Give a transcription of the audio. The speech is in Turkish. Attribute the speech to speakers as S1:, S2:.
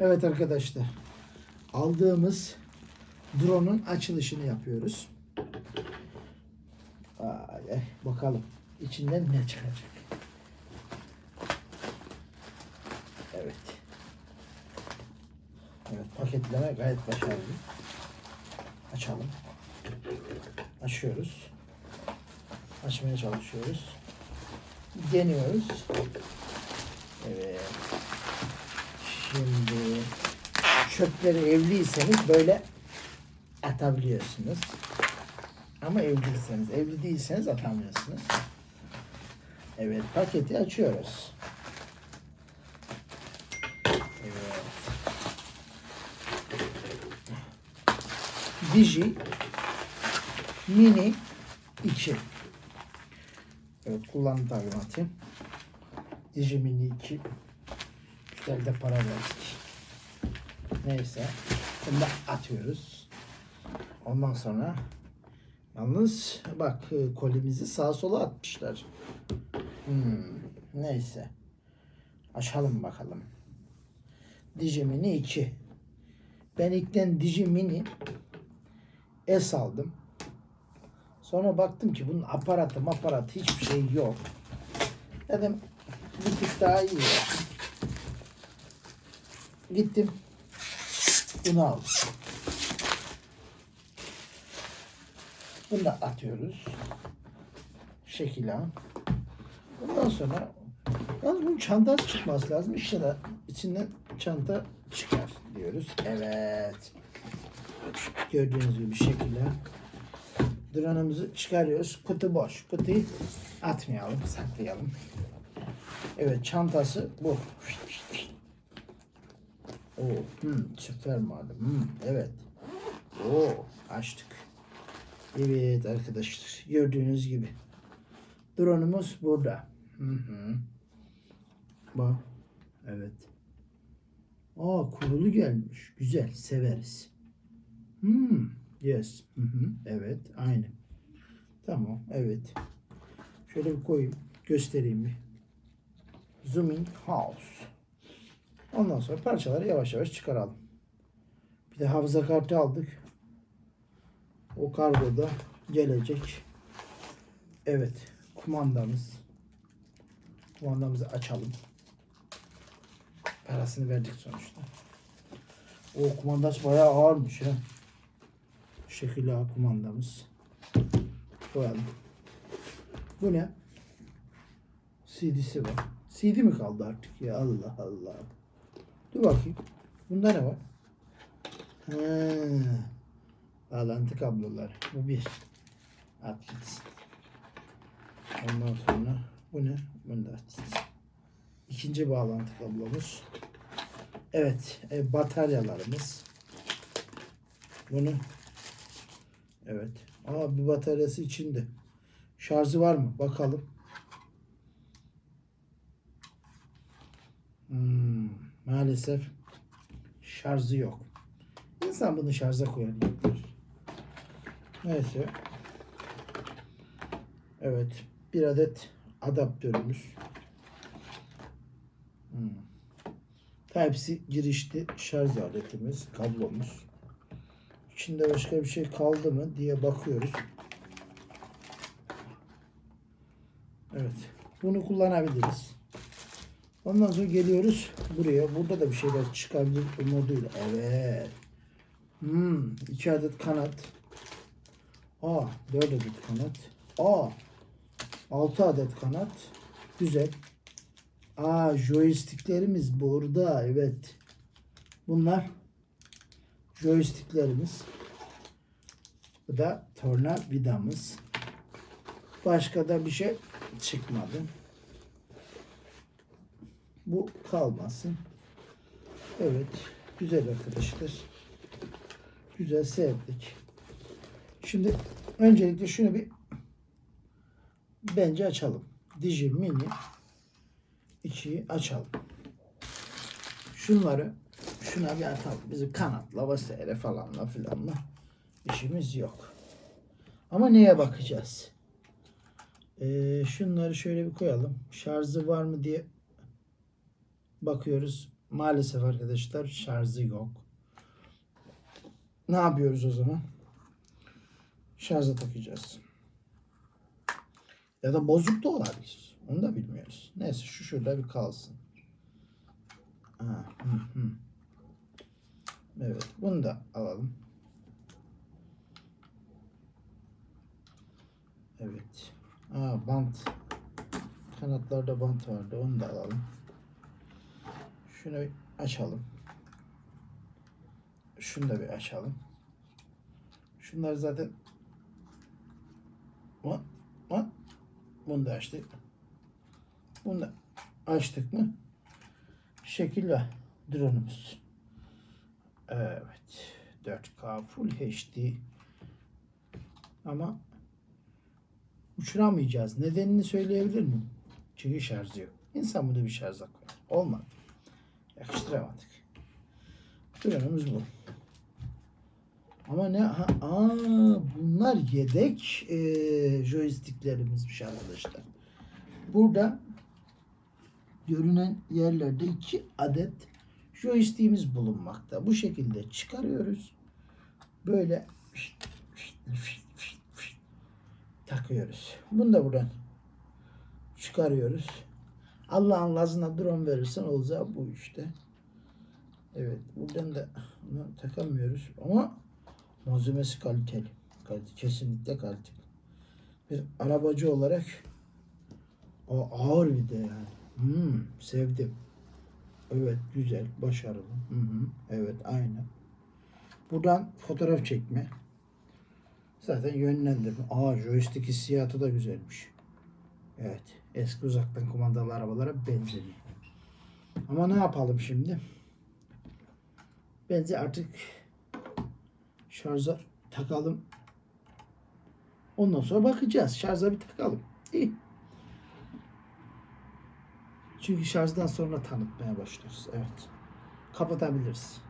S1: Evet arkadaşlar. Aldığımız drone'un açılışını yapıyoruz. Ay, bakalım içinden ne çıkacak. Evet. Evet paketleme gayet başarılı. Açalım. Açıyoruz. Açmaya çalışıyoruz. Deniyoruz. Evet. Şimdi çöpleri evliyseniz böyle atabiliyorsunuz. Ama evliyseniz, evli değilseniz atamıyorsunuz. Evet, paketi açıyoruz. Evet. Digi Mini 2. Evet, kullanım talimatı. Digi Mini 2. Güzel de para verdik. Neyse. Bunu da atıyoruz. Ondan sonra yalnız bak e, kolimizi sağa sola atmışlar. Hmm, neyse. Açalım bakalım. Digimini 2. Ben ilkten Digimini S aldım. Sonra baktım ki bunun aparatı aparatı hiçbir şey yok. Dedim bir tık daha iyi. Gittim. Bunu aldım. Bunu da atıyoruz. Şekil al. Ondan sonra yalnız bunun çantası çıkması lazım. İşte de içinden çanta çıkar diyoruz. Evet. Gördüğünüz gibi şekilde drone'umuzu çıkarıyoruz. Kutu boş. Kutuyu atmayalım, saklayalım. Evet, çantası bu. Oo, hmm, süper malum. Hmm, evet. Oo, açtık. Evet arkadaşlar, gördüğünüz gibi. Drone'umuz burada. Hı hı. Bak. Evet. Aa kurulu gelmiş. Güzel, severiz. Hmm, yes. Hı hı. Evet, aynı. Tamam, evet. Şöyle bir koyayım, göstereyim bir. Zooming House. Ondan sonra parçaları yavaş yavaş çıkaralım. Bir de hafıza kartı aldık. O kargoda gelecek. Evet, kumandamız. Kumandamızı açalım. Parasını verdik sonuçta. O kumandası bayağı ağırmış ha. Şekil ağa kumandamız. Koyalım. Bu ne? CD'si var. CD mi kaldı artık ya? Allah Allah. Dur bakayım. Bunda ne var? Ha. Bağlantı kabloları. Bu bir. At gitsin. Ondan sonra bu ne? Bunu da at gitsin. İkinci bağlantı kablomuz. Evet. E, bataryalarımız. Bunu Evet. Aa bir bataryası içinde. Şarjı var mı? Bakalım. Maalesef şarjı yok. İnsan bunu şarja koyabilir. Neyse. Evet. Bir adet adaptörümüz. Hmm. Type-C girişli şarj aletimiz, kablomuz. İçinde başka bir şey kaldı mı diye bakıyoruz. Evet. Bunu kullanabiliriz. Ondan sonra geliyoruz buraya. Burada da bir şeyler çıkabilir umuduyla. Evet. Hmm, iki adet kanat. Aa, dört adet kanat. Aa, altı adet kanat. Güzel. Aa, joysticklerimiz burada. Evet. Bunlar joysticklerimiz. Bu da torna vidamız. Başka da bir şey çıkmadı. Bu kalmasın. Evet. Güzel arkadaşlar. Güzel sevdik. Şimdi öncelikle şunu bir bence açalım. Digi Mini 2'yi açalım. Şunları şuna bir atalım. Bizim kanatla vesaire falanla filanla işimiz yok. Ama neye bakacağız? Ee, şunları şöyle bir koyalım. Şarjı var mı diye bakıyoruz. maalesef arkadaşlar şarjı yok. Ne yapıyoruz o zaman? Şarja takacağız. Ya da bozuk da olabilir. Onu da bilmiyoruz. Neyse şu şurada bir kalsın. Evet bunu da alalım. Evet. Aa, bant. Kanatlarda bant vardı. Onu da alalım. Şunu bir açalım. Şunu da bir açalım. Şunlar zaten Bak, bak. Bunu da açtık. Bunu da açtık mı? Şekil ve drone'umuz. Evet. 4K Full HD. Ama uçuramayacağız. Nedenini söyleyebilir miyim? Çünkü şarjı yok. İnsan bunu bir şarja koyar. Olmadı. Yakıştıramadık. Drone'umuz bu. Ama ne? Ha, aa, bunlar yedek e, joysticklerimizmiş arkadaşlar. Burada görünen yerlerde iki adet joystick'imiz bulunmakta. Bu şekilde çıkarıyoruz. Böyle takıyoruz. Bunu da buradan çıkarıyoruz. Allah'ın lazına drone verirsen olacağı bu işte. Evet. Buradan da bunu takamıyoruz ama malzemesi kaliteli. Kalite, kesinlikle kaliteli. Bir arabacı olarak o ağır bir de yani. Hmm, sevdim. Evet güzel, başarılı. Hı hı, evet aynen. Buradan fotoğraf çekme. Zaten yönlendirme. Aa joystick hissiyatı da güzelmiş. Evet. Eski uzaktan kumandalı arabalara benzemiyor. Ama ne yapalım şimdi? Bence artık şarja takalım. Ondan sonra bakacağız. Şarja bir takalım. İyi. Çünkü şarjdan sonra tanıtmaya başlarız. Evet. Kapatabiliriz.